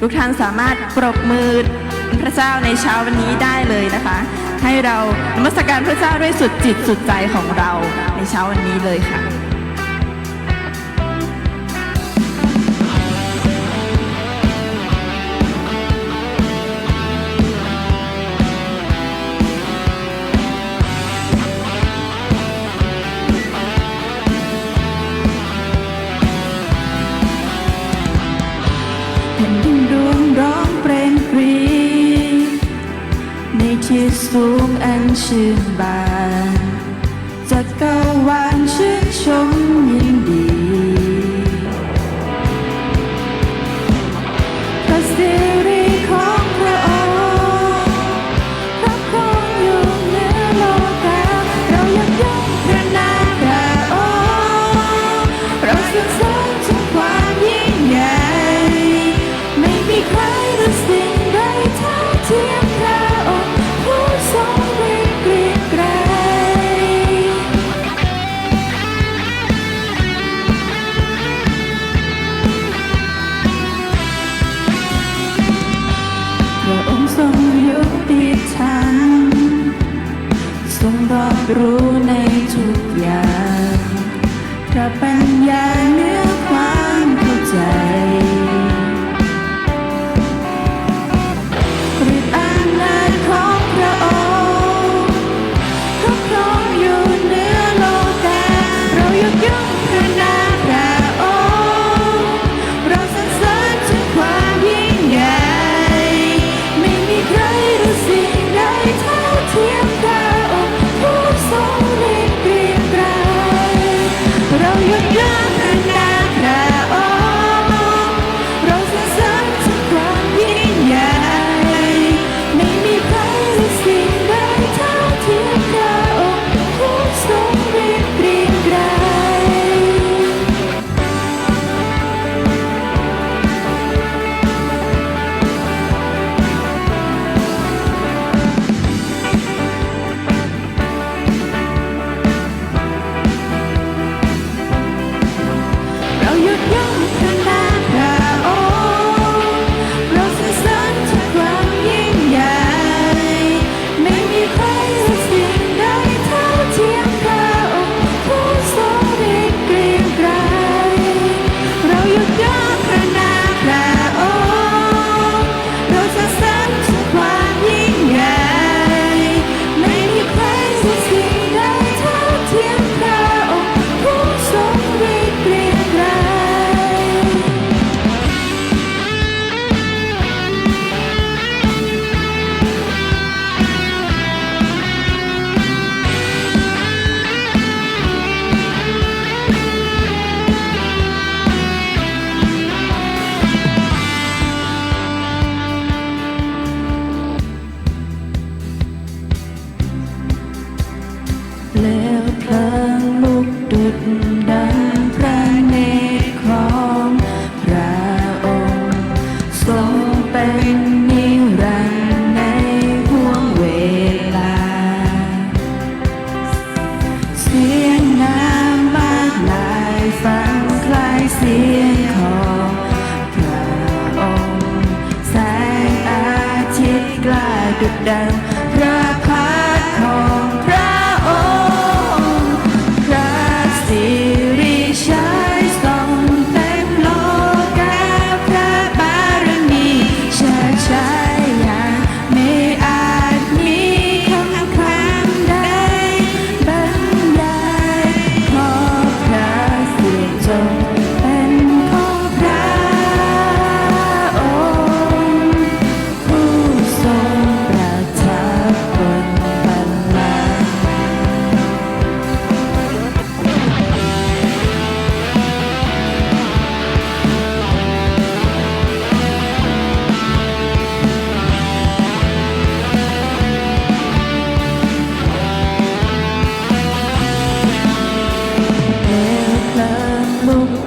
ทุกท่านสามารถปรบมือพระเจ้าในเช้าวันนี้ได้เลยนะคะ ให้เรานมัสการพระเจ้าด้วยสุดจิตสุดใจของเราในเช้าวันนี้เลยค่ะ สูงอันชื่นบานจักรวานชื่นชมยิน பிரபஞ்ச ดัพระพักของพระองค์ พระสิริชัยทงเต็มโลกาพระบารมีชาชายย่าไม่อาจมีคำคำใดบันไดขอพระสิริจง moment.